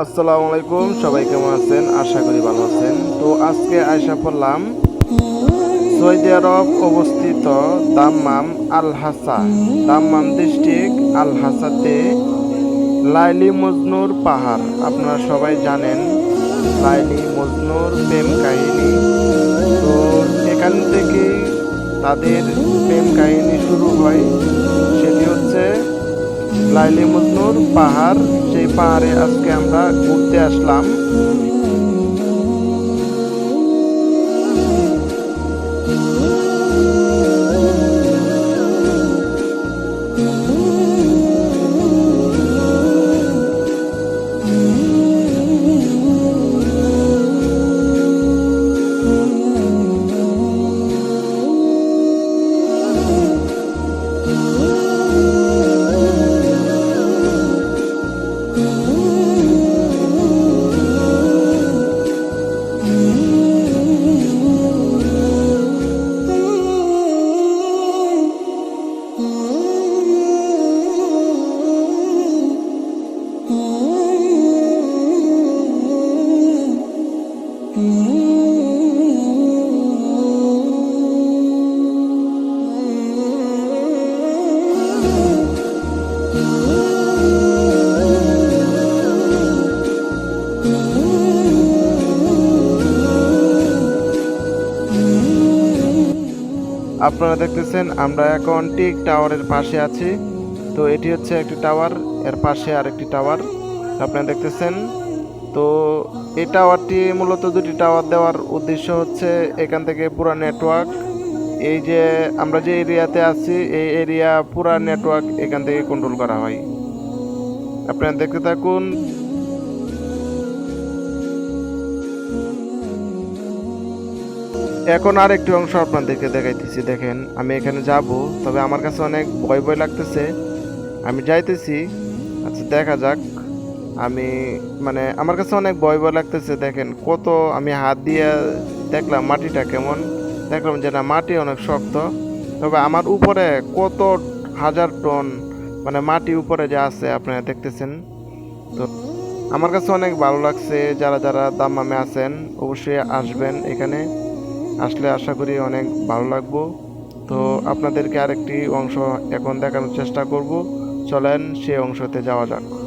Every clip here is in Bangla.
আসসালামু আলাইকুম, সবাই কেমন আছেন? আশা করি ভালো আছেন। তো আজকে আয়সা পড়লাম সৌদি আরব অবস্থিত Dammam Al Hasa Dammam district Al হাসাতে Laili মজনুর পাহাড়। আপনারা সবাই জানেন লাইলি মজনুর প্রেম কাহিনী। তো এখান থেকে তাদের প্রেম কাহিনী শুরু হয়। সেটি হচ্ছে লাইলি মজনুর পাহাড় সেই পাহাড়ে আজকে আমরা ঘুরতে আসলাম আপনারা দেখতেছেন, আমরা এখন টিক টাওয়ারের পাশে আছি। তো এটি হচ্ছে একটি টাওয়ার, এর পাশে আরেকটি টাওয়ার। আপনারা দেখতেছেন, তো এই টাওয়ারটি মূলত দুটি টাওয়ার দেওয়ার উদ্দেশ্য হচ্ছে এখান থেকে পুরা নেটওয়ার্ক। এই যে আমরা যে এরিয়াতে আছি, এই এরিয়া পুরা নেটওয়ার্ক এখান থেকে কন্ট্রোল করা হয়। আপনারা দেখতে থাকুন এখন আর একটি অংশ আপনাদেরকে দেখাইতেছি, দেখেন, আমি এখানে যাব, তবে আমার কাছে অনেক ভয় ভয় লাগতেছে। আমি যাইতেছি আচ্ছা দেখা যাক। আমি মানে আমার কাছে অনেক ভয় ভয় লাগতেছে, দেখেন, কত আমি হাত দিয়ে দেখলাম মাটিটা কেমন। দেখলাম যে না, মাটি অনেক শক্ত। তবে আমার উপরে কত হাজার টন মানে মাটি উপরে যে আছে, আপনারা দেখতেছেন। তো, আমার কাছে অনেক ভালো লাগছে, যারা যারা দাম দাম্মামে আছেন, অবশ্যই আসবেন এখানে। আসলে আশা করি অনেক ভালো লাগবো। তো আপনাদেরকে আরেকটি অংশ এখন দেখানোর চেষ্টা করব। চলেন সেই অংশতে যাওয়া যাক।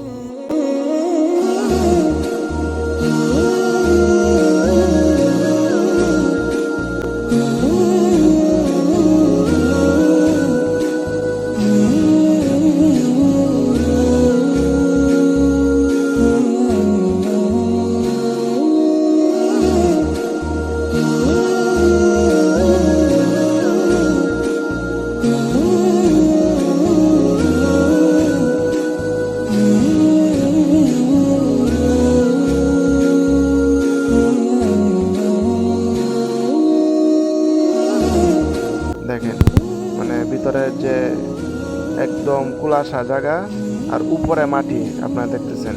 দেখেন মানে ভিতরে যে একদম কুলাসা জায়গা আর উপরে মাটি, আপনারা দেখতেছেন।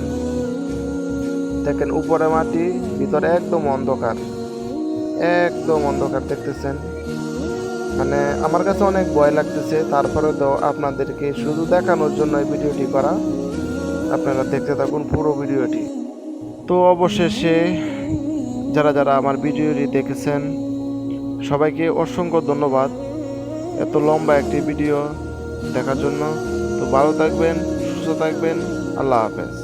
দেখেন, উপরে মাটি, ভিতরে একদম অন্ধকার। একদম অন্ধকার দেখতেছেন। মানে আমার কাছে অনেক ভয় লাগতেছে তারপরে তো আপনাদেরকে শুধু দেখানোর জন্য এই ভিডিওটি করা। আপনারা দেখতে থাকুন পুরো ভিডিওটি। তো অবশেষে যারা যারা আমার ভিডিওটি দেখেছেন, সবাইকে অসংখ্য ধন্যবাদ। এত লম্বা একটি ভিডিও দেখার জন্য। তো ভালো থাকবেন সুস্থ থাকবেন আল্লাহ হাফেজ।